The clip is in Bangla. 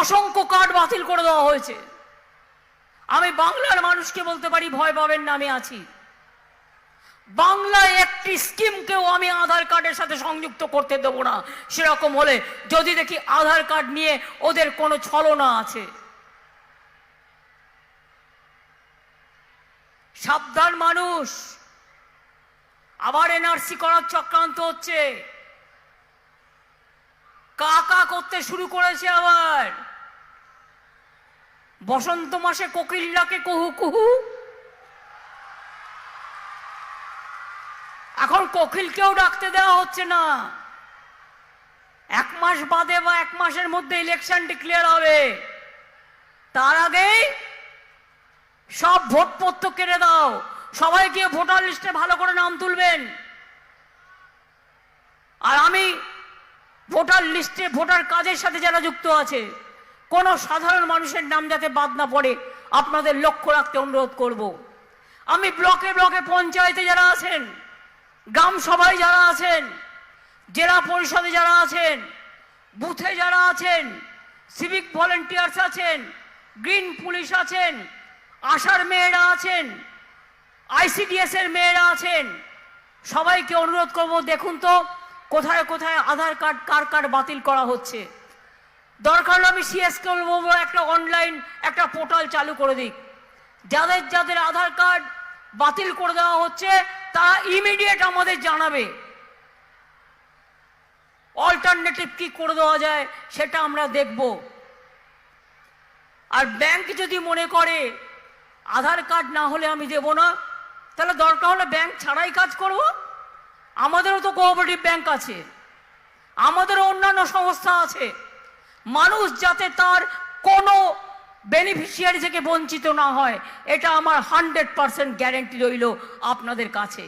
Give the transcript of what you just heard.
অসংখ্য কার্ড বাতিল করে দেওয়া হয়েছে। আমি বাংলার মানুষকে বলতে পারি, ভয় পাবেন না, আমি আছি। বাংলায় একটি স্কিমকেও আমি আধার কার্ডের সাথে সংযুক্ত করতে দেব না। সেরকম হলে যদি দেখি আধার কার্ড নিয়ে ওদের কোনো ছলনা আছে। সাবধান মানুষ। আবার এনআরসি করার চক্রান্ত হচ্ছে। করতে শুরু করেছে আবার। বসন্ত মাসে কোকিল ডাকে কুহু কুহু। এখন কোকিলকেও ডাকতে দেওয়া হচ্ছে না। এক মাস বাদে বা এক মাসের মধ্যে ইলেকশন ডিক্লেয়ার হবে। তার আগেই সব ভোটপত্র কেড়ে দাও। সবাই গিয়ে ভোটার লিস্টে ভালো করে নাম তুলবেন। আর আমি লিস্টে ভোটার কাজের সাথে যারা যুক্ত আছে, কোনো সাধারণ মানুষের নাম যাতে বাদ না পড়ে, আপনাদের লক্ষ্য রাখতে অনুরোধ করব। আমি ব্লকে ব্লকে পঞ্চায়েতে যারা আছেন, গ্রাম সভায় যারা আছেন, জেলা পরিষদে যারা আছেন, বুথে যারা আছেন, সিভিক ভলেন্টিয়ার্স আছেন, গ্রিন পুলিশ আছেন, আশার মেয়েরা আছেন আইসিডিএস এর মেয়েরা আছেন, সবাইকে অনুরোধ করব, দেখুন তো কোথায় কোথায় আধার কার্ড, কার কার্ড বাতিল করা হচ্ছে? দরকার হলে আমি সিএসকে বলব একটা অনলাইন একটা পোর্টাল চালু করে দিক। যাদের যাদের আধার কার্ড বাতিল করে দেওয়া হচ্ছে, তারা ইমিডিয়েট আমাদের জানাবে। অল্টারনেটিভ কি করে দেওয়া যায়, সেটা আমরা দেখব। আর ব্যাংক যদি মনে করে, আধার কার্ড না হলে আমি দেব না, তাহলে দরকার হলে ব্যাংক ছাড়াই কাজ করব। আমাদেরও তো কোঅপারেটিভ ব্যাংক আছে, আমাদেরও অন্যান্য সংস্থা আছে। মানুষ যাতে তার কোনো বেনিফিশিয়ারি থেকে বঞ্চিত না হয়, এটা আমার হান্ড্রেড পারসেন্ট গ্যারেন্টি রইল আপনাদের কাছে।